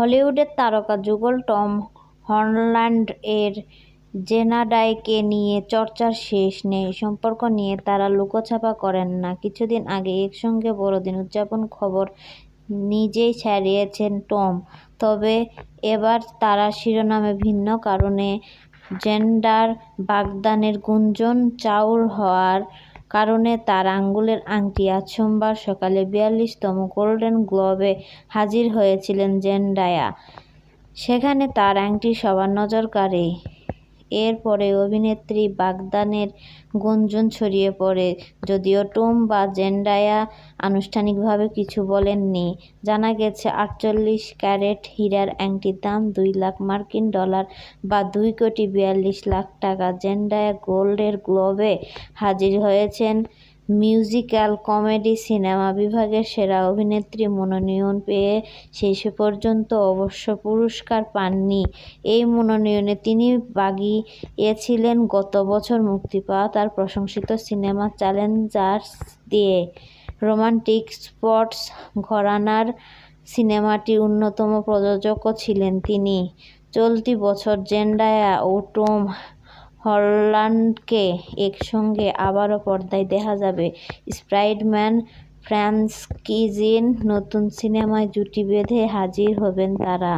হলিউডের তারকা যুগল টম হল্যান্ড এর জেনাডায়াকে নিয়ে চর্চার শেষ নেই। সম্পর্ক নিয়ে তারা লুকোছাপা করেন না। কিছুদিন আগে একসঙ্গে বড়দিন উদযাপন খবর নিজেই ছড়িয়েছেন টম। তবে এবার তারা শিরোনামে ভিন্ন কারণে জেন্ডার বাগদানের গুঞ্জন চাউর হওয়ার কারণে তার আঙ্গুলের আংটি আজ সোমবার সকালে বিয়াল্লিশতম গোল্ডেন গ্লোবে হাজির হয়েছিলেন জেন্ডায়া সেখানে তার আংটি সবার নজর কাড়ে এর পরে অভিনেত্রী বাগদানের গুঞ্জন ছড়িয়ে পড়ে, যদিও টোম বা জেন্ডায়া আনুষ্ঠানিকভাবে কিছু বলেননি। জানা গেছে, আটচল্লিশ ক্যারেট হীরার অ্যাংটির দাম দুই লাখ মার্কিন ডলার বা দুই কোটি বিয়াল্লিশ লাখ টাকা। জেন্ডায়া গোল্ডের গ্লোবে হাজির হয়েছেন মিউজিক্যাল কমেডি সিনেমা বিভাগে সেরা অভিনেত্রী মনোনয়ন পেয়ে শেষ পর্যন্ত অবশ্য পুরস্কার পাননি। এই মনোনয়নে তিনি বাগিয়েছিলেন গত বছর মুক্তি পাওয়া তার প্রশংসিত সিনেমা চ্যালেঞ্জার্স দিয়ে। রোমান্টিক স্পোর্টস ঘরানার সিনেমাটির অন্যতম প্রযোজকও ছিলেন তিনি। চলতি বছর জেন্ডায়া ও টম হল্যান্ডকে একসঙ্গে আবারও পর্দায় দেখা যাবে। স্প্রাইডম্যান ফ্র্যাঞ্চাইজির নতুন সিনেমায় জুটি বেঁধে হাজির হবেন তারা।